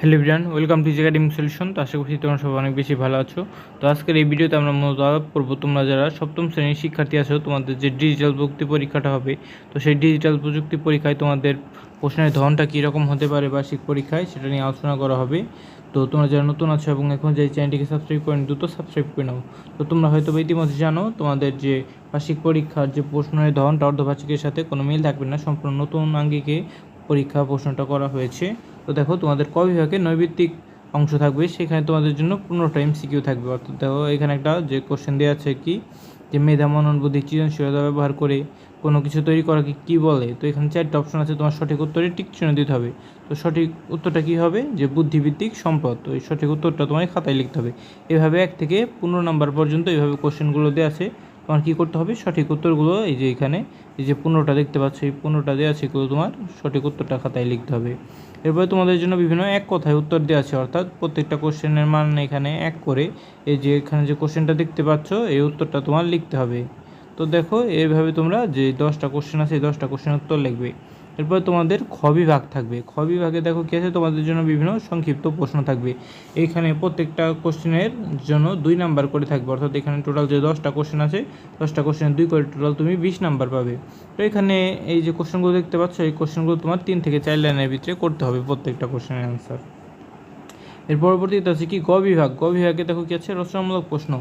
Hello Brian welcome to academic solution. তো আশা করছি তোমরা সব অনেক বেশি ভালো আছো। তো আজকের এই ভিডিওতে আমরা মূলত আলাপ করব, তোমরা যারা সপ্তম শ্রেণির শিক্ষার্থী আছো, তোমাদের যে ডিজিটাল প্রযুক্তি পরীক্ষাটা হবে, তো সেই ডিজিটাল প্রযুক্তি পরীক্ষায় তোমাদের প্রশ্নের ধরনটা কীরকম হতে পারে বার্ষিক পরীক্ষায়, সেটা নিয়ে আলোচনা করা হবে। তো তোমরা যারা নতুন আছো এবং এখন যে চ্যানেলটিকে সাবস্ক্রাইব করেন, দ্রুত সাবস্ক্রাইব করে নাও। তো তোমরা হয়তো ইতিমধ্যে জানো, তোমাদের যে বার্ষিক পরীক্ষার যে প্রশ্নের ধরনটা অর্ধবার্ষিকের সাথে কোনো মিল থাকবে না, সম্পূর্ণ নতুন আঙ্গিকে পরীক্ষা প্রশ্নটা করা হয়েছে। তো দেখো, তোমাদের ক বিভাগে নৈবিত্তিক অংশ থাকবে, সেখানে তোমাদের জন্য পনেরোটা এমসিকিউ থাকবে। অর্থাৎ দেখো, এখানে একটা যে কোশ্চেন দেওয়া আছে কি, যে মেধা মনন বুদ্ধি সৃজনশীলতা ব্যবহার করে কোনো কিছু তৈরি করাকে কি বলে? তো এখানে চারটা অপশন আছে, তোমার সঠিক উত্তরে টিক চিহ্ন দিতে হবে। তো সঠিক উত্তরটা কি হবে? যে বুদ্ধিভিত্তিক সম্পদ। তো এই সঠিক উত্তরটা তোমায় খাতায় লিখতে হবে। এভাবে এক থেকে পনেরো নাম্বার পর্যন্ত এইভাবে কোশ্চেনগুলো দেওয়া আছে। তোমার কী করতে হবে? সঠিক উত্তরগুলো এই যে এখানে, এই যে পনেরোটা দেখতে পাচ্ছ, এই পনেরোটা দেওয়া আছে এগুলো তোমার সঠিক উত্তরটা খাতায় লিখতে হবে। এরপরে তোমাদের জন্য বিভিন্ন এক কথায় উত্তর দেওয়া আছে, অর্থাৎ প্রত্যেকটা কোশ্চেনের মান এখানে এক করে, এই যে এখানে যে কোশ্চেনটা দেখতে পাচ্ছ, এই উত্তরটা তোমার লিখতে হবে। তো দেখো, এইভাবে তোমরা যে দশটা কোশ্চেন আছে, এই দশটা কোশ্চেনের উত্তর লিখবে। এরপর তোমাদের খ বিভাগ থাকবে। খ বিভাগে দেখো কী আছে? তোমাদের জন্য বিভিন্ন সংক্ষিপ্ত প্রশ্ন থাকবে। এইখানে প্রত্যেকটা কোশ্চেনের জন্য দুই নাম্বার করে থাকবে। অর্থাৎ এখানে টোটাল যে দশটা কোশ্চেন আছে, দশটা কোশ্চেনের দুই করে টোটাল তুমি বিশ নাম্বার পাবে। তো এখানে এই যে কোশ্চেনগুলো দেখতে পাচ্ছ, এই কোশ্চেনগুলো তোমার তিন থেকে চার লাইনের ভিতরে করতে হবে প্রত্যেকটা কোশ্চেনের অ্যান্সার এর পরবর্তীতে আছে কি? গ বিভাগ। গ বিভাগে দেখো কি আছে? রচনামূলক প্রশ্ন।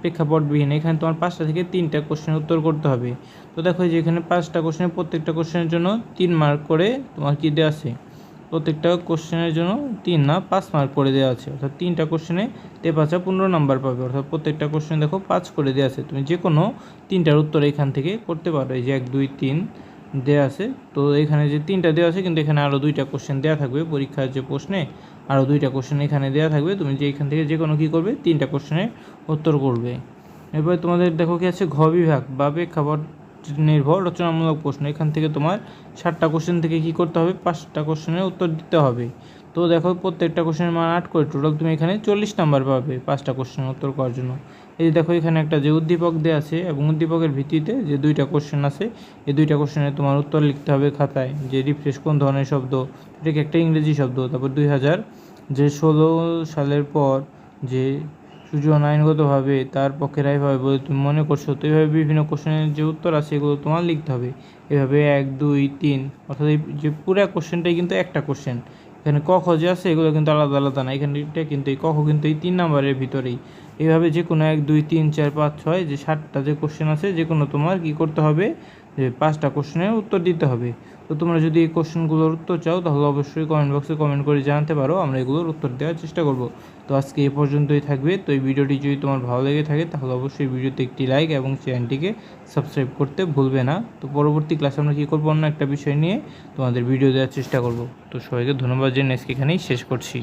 প্রেক্ষাপটবিহীন। এখানে তোমার পাঁচটা থেকে তিনটা কোশ্চেনের উত্তর করতে হবে। তো দেখো যে এখানে পাঁচটা কোশ্চেনের প্রত্যেকটা কোশ্চেনের জন্য তিন মার্ক করে তোমার কি দেওয়া আছে? প্রত্যেকটা কোশ্চেনের জন্য তিন না পাঁচ মার্ক করে দেওয়া আছে। অর্থাৎ তিনটা কোশ্চেনে তে পাঁচা পনেরো নাম্বার পাবে। অর্থাৎ প্রত্যেকটা কোশ্চেন দেখো পাঁচ করে দেওয়া আছে। তুমি যে কোনো তিনটার উত্তর এখান থেকে করতে পারো। এই যে এক, দুই, তিন দেওয়া আছে। তো এখানে যে তিনটা দেওয়া আছে, কিন্তু এখানে আরও দুইটা কোশ্চেন দেওয়া থাকবে পরীক্ষার যে প্রশ্নে আরও দুইটা কোশ্চেন এখানে দেওয়া থাকবে। তুমি যে এখান থেকে যে কোনো কী করবে, তিনটা কোশ্চেনের উত্তর করবে। এরপরে তোমাদের দেখো কি আছে, ঘ বিভাগ বা প্রেক্ষাপট নির্ভর, রচনামূলক প্রশ্ন। এখান থেকে তোমার ষাটটা কোশ্চেন থেকে কি করতে হবে, পাঁচটা কোশ্চেনের উত্তর দিতে হবে। তো দেখো প্রত্যেকটা কোশ্চেনের মান আট করে টোটাল তুমি এখানে চল্লিশ নাম্বার পাবে পাঁচটা কোশ্চেনের উত্তর করার জন্য। এই দেখো এখানে একটা যে উদ্দীপক দেওয়া আছে এবং উদ্দীপকের ভিত্তিতে যে দুইটা কোশ্চেন আছে, এই দুইটা কোশ্চেনে তোমার উত্তর লিখতে হবে খাতায়। যে রিফ্রেশ কোন ধরনের শব্দ, এটাকে একটা ইংরেজি শব্দ, তারপর দুই হাজার যে ষোলো সালের পর যে সুজন আইনগতভাবে তার পক্ষে রায় পাবে বলে তুমি মনে করছ, তো এইভাবে বিভিন্ন কোশ্চেনের যে উত্তর আছে এগুলো তোমার লিখতে হবে। এভাবে এক, দুই, তিন, অর্থাৎ এই যে পুরো কোশ্চেনটাই কিন্তু একটা কোশ্চেন এখানে ক, খ যে আছে, এগুলো কিন্তু আলাদা আলাদা না। এখানে কিন্তু এই খ কিন্তু এই তিন নাম্বারের ভিতরেই। এইভাবে যে কোনো এক, দুই, তিন, চার, পাঁচ, ছয়, যে সাতটা যে কোশ্চেন আছে যে কোনো তোমার কি করতে হবে। যে পাঁচটা কোশ্চেনের উত্তর দিতে হবে। তো তোমরা যদি এই কোশ্চেনগুলোর উত্তর চাও, তাহলে অবশ্যই কমেন্ট বক্সে কমেন্ট করে জানাতে পারো, আমরা এগুলোর উত্তর দেওয়ার চেষ্টা করব। তো আজকে এ পর্যন্তই থাকবে। তো এই ভিডিওটি যদি তোমার ভালো লেগে থাকে, তাহলে অবশ্যই ভিডিওতে একটি লাইক এবং চ্যানেলটিকে সাবস্ক্রাইব করতে ভুলবে না। তো পরবর্তী ক্লাসে আমরা কী করব, অন্য একটা বিষয় নিয়ে তোমাদের ভিডিও দেওয়ার চেষ্টা করব। তো সবাইকে ধন্যবাদ জেনে আজকে এখানেই শেষ করছি।